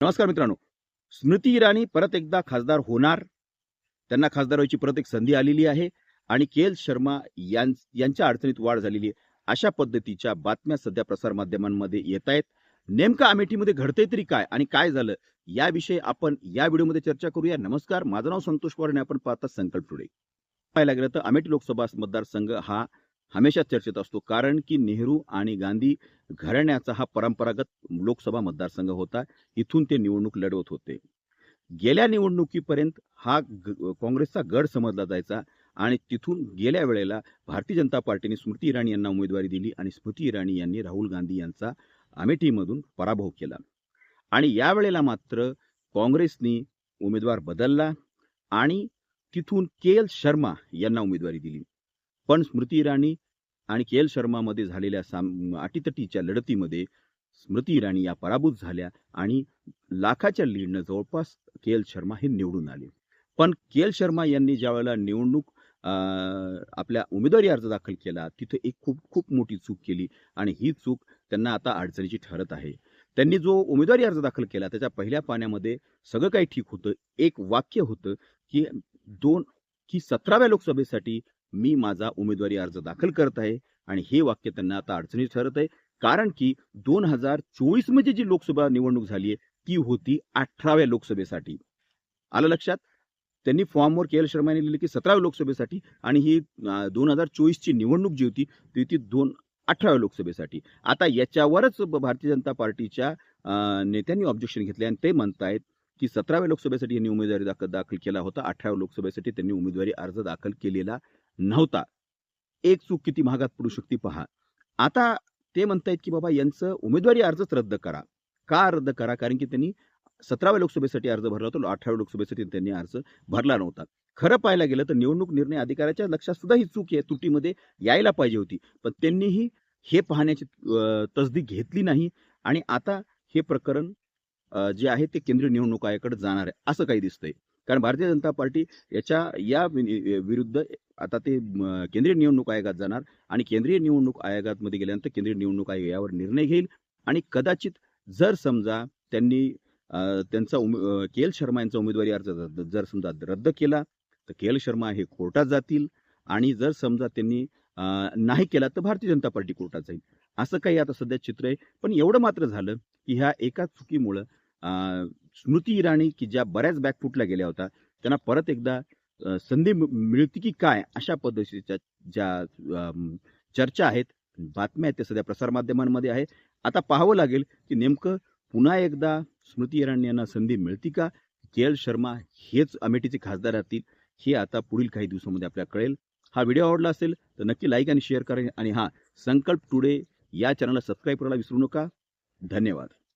नमस्कार मित्रांनो. स्मृती इराणी परत एकदा खासदार होणार. त्यांना खासदार व्हायची परत एक संधी आलेली आहे आणि के एल शर्मा यां यांच्या अडचणीत वाढ झालेली आहे. अशा पद्धतीच्या बातम्या सध्या प्रसारमाध्यमांमध्ये येत आहेत. नेमकं अमेठीमध्ये घडतंय तरी काय आणि काय झालं याविषयी आपण या व्हिडिओमध्ये चर्चा करूया. नमस्कार माझं नाव संतोष पवार आणि आपण पाहता संकल्प टुडे. पाहायला गेलं तर अमेठी लोकसभा मतदारसंघ हा हमेशा चर्चेत असतो. कारण की नेहरू आणि गांधी घराण्याचा हा परंपरागत लोकसभा मतदारसंघ होता. इथून ते निवडणूक लढवत होते. गेल्या निवडणुकीपर्यंत हा काँग्रेसचा गड समजला जायचा आणि तिथून गेल्या वेळेला भारतीय जनता पार्टीने स्मृती इराणी यांना उमेदवारी दिली आणि स्मृती इराणी यांनी राहुल गांधी यांचा अमेठीमधून पराभव केला. आणि यावेळेला मात्र काँग्रेसनी उमेदवार बदलला आणि तिथून के एल शर्मा यांना उमेदवारी दिली. पण स्मृती इराणी आणि के एल शर्मामध्ये झालेल्या साम अटीतटीच्या लढतीमध्ये स्मृती इराणी या पराभूत झाल्या आणि लाखाच्या लीडनं जवळपास के एल शर्मा हे निवडून आले. पण के एल शर्मा यांनी ज्यावेळेला निवडणूक आपल्या उमेदवारी अर्ज दाखल केला तिथे एक खूप खूप मोठी चूक केली आणि ही चूक त्यांना आता अडचणीची ठरत आहे. त्यांनी जो उमेदवारी अर्ज दाखल केला त्याच्या पहिल्या पाण्यामध्ये सगळं काही ठीक होतं. एक वाक्य होतं की दोन की सतराव्या लोकसभेसाठी मी माझा उमेदवारी अर्ज दाखल करत आहे आणि हे वाक्य त्यांना आता अडचणी ठरत आहे. कारण की दोन हजार चोवीसमध्ये जी लोकसभा निवडणूक झाली आहे ती होती अठराव्या लोकसभेसाठी. आलं लक्षात? त्यांनी फॉर्मवर के एल शर्माने लिहिले की सतराव्या लोकसभेसाठी आणि ही दोन हजार चोवीसची निवडणूक जी होती ती होती दोन अठराव्या लोकसभेसाठी. आता याच्यावरच भारतीय जनता पार्टीच्या नेत्यांनी ऑब्जेक्शन घेतले आणि ते म्हणतायत की सतराव्या लोकसभेसाठी यांनी उमेदवारी दाखल दाखल केला होता. अठराव्या लोकसभेसाठी त्यांनी उमेदवारी अर्ज दाखल केलेला नव्हता. एक चूक किती महागात पडू शकते पहा. आता ते म्हणतायत की बाबा यांचं उमेदवारी अर्जच रद्द करा. का रद्द करा? कारण की त्यांनी सतराव्या लोकसभेसाठी अर्ज भरला होता अठराव्या लोकसभेसाठी त्यांनी अर्ज भरला नव्हता. खरं पाहायला गेलं तर निवडणूक निर्णय अधिकाऱ्याच्या लक्षात सुद्धा ही चूक आहे. तुटीमध्ये यायला पाहिजे होती. पण त्यांनीही हे पाहण्याची अं, तसदी घेतली नाही. आणि आता हे प्रकरण जे आहे ते केंद्रीय निवडणूक आयोगाकडे जाणार आहे असं काही दिसतंय. कारण भारतीय जनता पार्टी याच्या या वि- विरुद्ध आता ते केंद्रीय निवडणूक आयोगात जाणार आणि केंद्रीय निवडणूक आयोगामध्ये गेल्यानंतर केंद्रीय निवडणूक आयोग यावर निर्णय घेईल. आणि कदाचित जर समजा त्यांनी त्यांचा उमे के एल शर्मा यांचा उमेदवारी अर्ज जर समजा रद्द केला तर के एल शर्मा हे कोर्टात जातील. आणि जर समजा त्यांनी नाही केला तर भारतीय जनता पार्टी कोर्टात जाईल. असं काही आता सध्या चित्र आहे. पण एवढं मात्र झालं की ह्या एका चुकीमुळं स्मृती इराणी की ज्या बऱ्याच बॅकफुटला गेल्या होत्या त्यांना परत एकदा संधी मिळते की काय अशा पद्धतीच्या ज्या चर्चा आहेत बातम्या आहेत त्या सध्या प्रसारमाध्यमांमध्ये आहे. आता पाहावं लागेल की नेमकं पुन्हा एकदा स्मृती इराणी यांना संधी मिळते का? के एल शर्मा हेच अमेठीचे खासदार राहतील हे आता पुढील काही दिवसामध्ये आपल्याला कळेल. हा व्हिडिओ आवडला असेल तर नक्की लाईक आणि शेअर करा आणि हा संकल्प टुडे या चॅनलला सबस्क्राईब करायला विसरू नका. धन्यवाद.